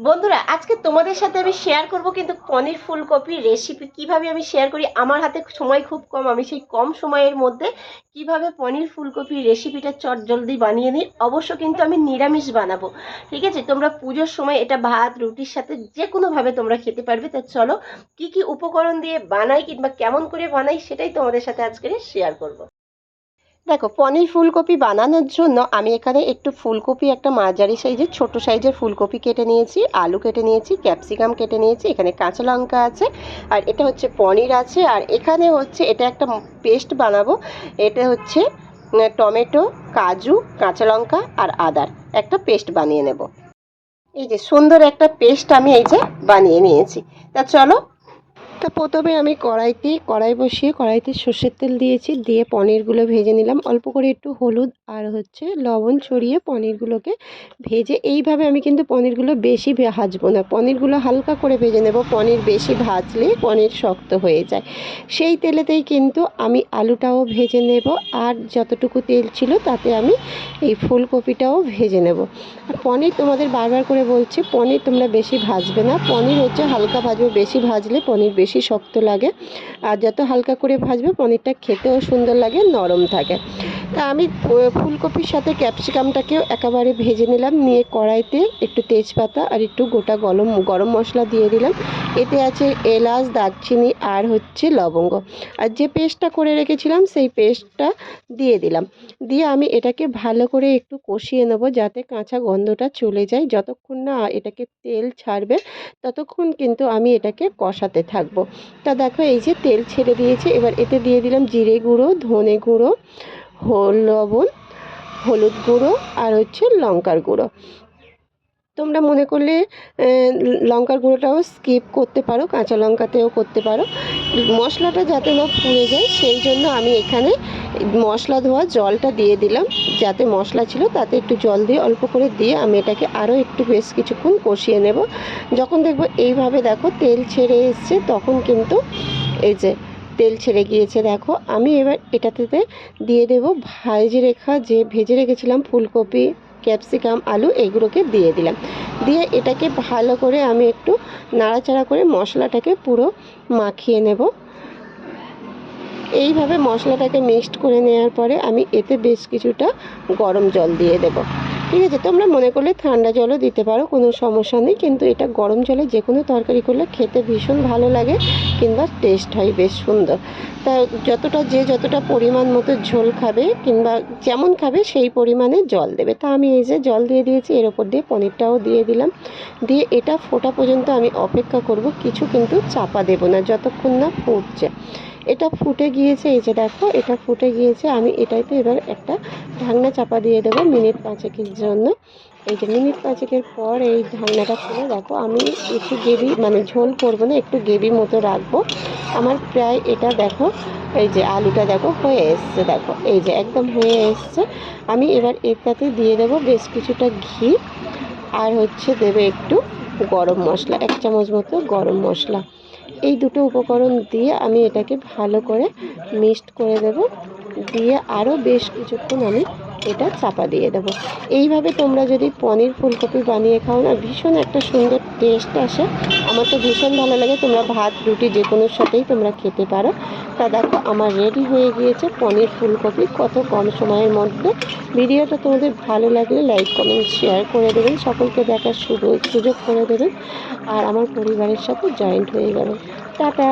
বন্ধুরা, আজকে তোমাদের সাথে আমি শেয়ার করব কিন্তু পনির ফুলকপির রেসিপি কীভাবে আমি শেয়ার করি? আমার হাতে সময় খুব কম, আমি সেই কম সময়ের মধ্যে কীভাবে পনির ফুলকপির রেসিপিটা চট জলদি বানিয়ে নিই, অবশ্য কিন্তু আমি নিরামিষ বানাবো। ঠিক আছে? তোমরা পুজোর সময় এটা ভাত, রুটির সাথে যে কোনোভাবে তোমরা খেতে পারবে। তা চলো, কি কি উপকরণ দিয়ে বানাই কিংবা কেমন করে বানাই সেটাই তোমাদের সাথে আজকে শেয়ার করব। দেখো, পনির ফুলকপি বানানোর জন্য আমি এখানে একটু ফুলকপি, একটা মাঝারি সাইজের, ছোট সাইজের ফুলকপি কেটে নিয়েছি, আলু কেটে নিয়েছি, ক্যাপসিকাম কেটে নিয়েছি, এখানে কাঁচা লঙ্কা আছে, আর এটা হচ্ছে পনির আছে, আর এখানে হচ্ছে এটা একটা পেস্ট বানাবো, এটা হচ্ছে টমেটো, কাজু, কাঁচা লঙ্কা, আর আদার, একটা পেস্ট বানিয়ে নেব। এই যে সুন্দর একটা পেস্ট আমি এই যে বানিয়ে নিয়েছি। তা চলো তা প্রথমে আমি কড়াইতে, কড়াই বসিয়ে কড়াইতে সর্ষের তেল দিয়েছি, দিয়ে পনিরগুলো ভেজে নিলাম। অল্প করে একটু হলুদ আর হচ্ছে লবণ ছড়িয়ে পনিরগুলোকে ভেজে, এইভাবে আমি কিন্তু পনিরগুলো বেশি ভাজবো না। পনিরগুলো হালকা করে ভেজে নেব। পনির বেশি ভাজলে পনির শক্ত হয়ে যায়। সেই তেলেতেই কিন্তু আমি আলুটাও ভেজে নেব আর যতটুকু তেল ছিল তাতে আমি এই ফুলকপিটাও ভেজে নেব। আর পনির তোমাদের বারবার করে বলছি, পনির তোমরা বেশি ভাজবে না। পনির হচ্ছে হালকা ভাজবে, বেশি ভাজলে পনির বেশি শক্ত লাগে। আর যত হালকা করে ভাজবে পনিরটা খেতেও সুন্দর লাগে নরম থাকে। তা আমি ফুলকপির সাথে ক্যাপসিকামটাকেও একেবারে ভেজে নিলাম, নিয়ে কড়াইতে একটু তেজপাতা আর একটু গোটা গরম গরম মশলা দিয়ে দিলাম। এতে আছে এলাচ, দারচিনি আর হচ্ছে লবঙ্গ। আর যে পেস্টটা করে রেখেছিলাম, সেই পেস্টটা দিয়ে দিলাম। দিয়ে আমি এটাকে ভালো করে একটু কষিয়ে নেব, যাতে কাঁচা গন্ধটা চলে যায়। যতক্ষণ না এটাকে তেল ছাড়বে, ততক্ষণ কিন্তু আমি এটাকে কষাতে থাকব। তা দেখো, এই যে তেল ছেড়ে দিয়েছে, এবার এতে দিয়ে দিলাম জিরে গুঁড়ো, ধনে গুঁড়ো লবণ, হলুদ গুঁড়ো আর হচ্ছে লঙ্কার গুঁড়ো। তোমরা মনে করলে লঙ্কার গুঁড়োটাও স্কিপ করতে পারো, কাঁচা লঙ্কাতেও করতে পারো। মশলাটা যাতে না পুড়ে যায়, সেই জন্য আমি এখানে মশলা ধোয়া জলটা দিয়ে দিলাম। যাতে মশলা ছিল, তাতে একটু জল দিয়ে, অল্প করে দিয়ে আমি এটাকে আরও একটু বেশ কিছুক্ষণ কষিয়ে নেব। যখন দেখব এইভাবে দেখো তেল ছেড়ে এসছে, তখন কিন্তু এই যে তেল ছেড়ে গিয়েছে, দেখো। আমি এবার এটাতে দিয়ে দেব ভাজে রেখা, যে ভেজে রেখেছিলাম ফুলকপি, ক্যাপসিকাম, আলু এইগুলোকে দিয়ে দিলাম। দিয়ে এটাকে ভালো করে আমি একটু নাড়াচাড়া করে মশলাটাকে পুরো মাখিয়ে নেব। এইভাবে মশলাটাকে মিক্সড করে নেওয়ার পরে আমি এতে বেশ কিছুটা গরম জল দিয়ে দেব। ঠিক আছে তোমরা মনে করলে ঠান্ডা জলও দিতে পারো, কোনো সমস্যা নেই। কিন্তু এটা গরম জলে যে কোনো তরকারি করলে খেতে ভীষণ ভালো লাগে কিংবা টেস্ট হয়, বেশ সুন্দর। তা যতটা যে যতটা পরিমাণ মতো ঝোল খাবে কিংবা যেমন খাবে সেই পরিমাণে জল দেবে। তা আমি এই যে জল দিয়ে দিয়েছি, এর ওপর দিয়ে পনিরটাও দিয়ে দিলাম। দিয়ে এটা ফোটা পর্যন্ত আমি অপেক্ষা করব, কিছু কিন্তু চাপা দেব না, যতক্ষণ না ফুটছে। এটা ফুটে গিয়েছে, এই যে দেখো, এটা ফুটে গিয়েছে। আমি এটাইতে এবার একটা ঢাকনা চাপা দিয়ে দেবো মিনিট পাঁচেকের জন্য। এই যে মিনিট পাঁচেকের পর এই ঢাকনাটা খুলে দেখো, আমি একটু গ্রেভি মানে ঝোল করব না, একটু গ্রেভি মতো রাখব। আমার প্রায় এটা দেখো, এই যে আলুটা দেখো, হয়ে এসছে দেখো, এই যে একদম হয়ে এসছে। আমি এবার এটাতে দিয়ে দেবো বেশ কিছুটা ঘি, আর হচ্ছে দেবে একটু গরম মশলা, এক চামচ মতো গরম মশলা। এই দুটো উপকরণ দিয়ে আমি এটাকে ভালো করে মিক্সড করে দেবো। দিয়ে আরও বেশ কিছুক্ষণ আমি এটা চাপা দিয়ে দেবো। এইভাবে তোমরা যদি পনির ফুলকপি বানিয়ে খাও না, ভীষণ একটা সুন্দর টেস্ট আসে। আমার তো ভীষণ ভালো লাগে, তোমরা ভাত, রুটি যে কোনোর সাথেই তোমরা খেতে পারো। তা দেখো, আমার রেডি হয়ে গিয়েছে পনির ফুলকপি, কত কম সময়ের মধ্যে। ভিডিওটা তোমাদের ভালো লাগলে লাইক কমেন্ট শেয়ার করে দেবেন। সকলকে দেখার সুযোগ সুযোগ করে দেবেন। আর আমার পরিবারের সাথে জয়েন্ট হয়ে যাবে। টাটা!